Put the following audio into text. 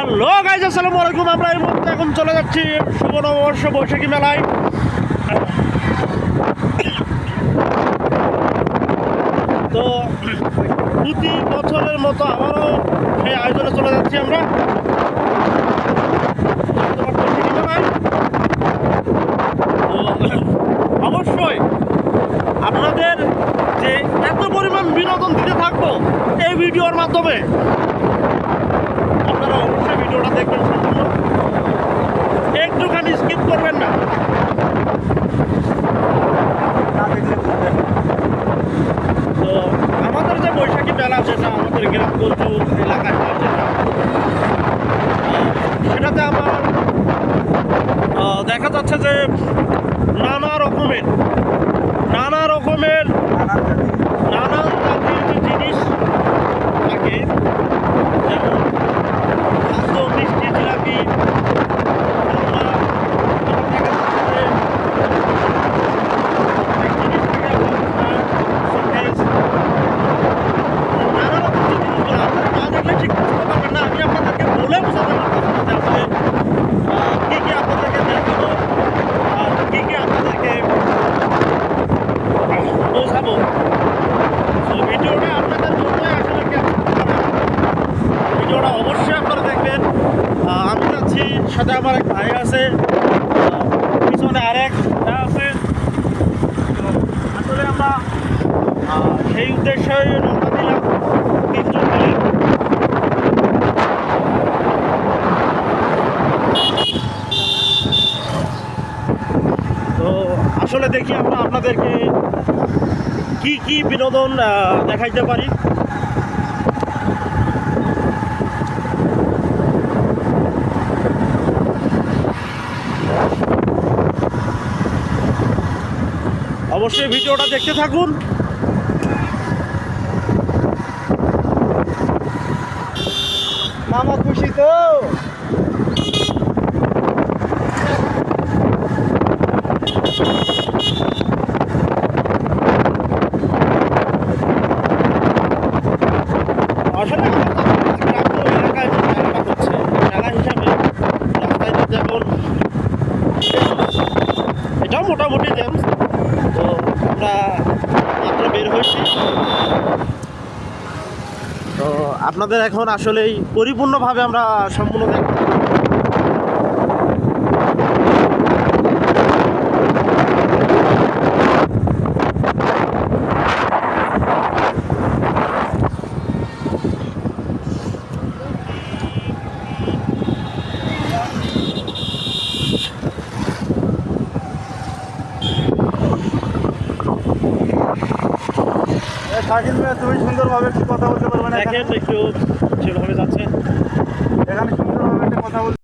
Hello guys আসসালামু আলাইকুম। আমরা এই এখন চলে যাচ্ছি শুভ নববর্ষ বৈশাখী মেলায়। তো প্রতি মতো আবারও সেই আয়োজনে চলে যাচ্ছি আমরা। অবশ্যই আপনাদের যে এত পরিমাণ বিনোদন দিতে থাকব এই ভিডিওর মাধ্যমে আপনারা ভিডিওটা দেখবেন সম্পূর্ণ একটুখানি স্কিপ করবেন না। তো আমাদের যে বৈশাখী মেলা যেটা আমাদের গ্রামগঞ্জ এলাকায় হয় যেটা। সেটাতে আমার দেখা যাচ্ছে যে নানা রকমের নানা রকমের নানান জাতির যে জিনিস থাকে যেমন খাদ্য মিষ্টি জিলাপি খেলনা, আবার দেখা যাচ্ছে যে অনেক জিনিস থাকে আপনার শোকেস, নানা রকম যে জিনিসগুলো আপনারা না দেখলে ঠিক বুঝতে পারবেন না আমি আপনাদেরকে বলে বোঝাতে পারতেছি না যে আসলে আহ, কি কি আপনাদেরকে দেখাবো আর কি কি আপনাদেরকে বোঝাবো তো ভিডিওটা আপনাদের জন্যই আসলে ক্যাপচার করা ভিডিওটা অবশ্যই আপনারা দেখবেন আহ, আমি যাচ্ছি সাথে আমার এক ভাই আছে। পিছনে আরেক আছে। আসলে আমরা সেই উদ্দেশ্যে রওনা দিলাম। তিনজন মিলে। তো আসলে দেখি আমরা আপনাদেরকে কি কি বিনোদন দেখাইতে পারি। অবশ্যই ভিডিওটা দেখতে থাকুন। মামা খুশি তো? মোটামুটি তো আমরা বের হয়েছি। তো আপনাদের এখন আসলেই পরিপূর্ণভাবে আমরা সম্পূর্ণ দেখতে শাকিল ভাই তুমি সুন্দরভাবে একটু কথা বলতে পারবে না দেখেন একটু সেভাবে যাচ্ছে। এখানে সুন্দরভাবে একটা কথা বলতে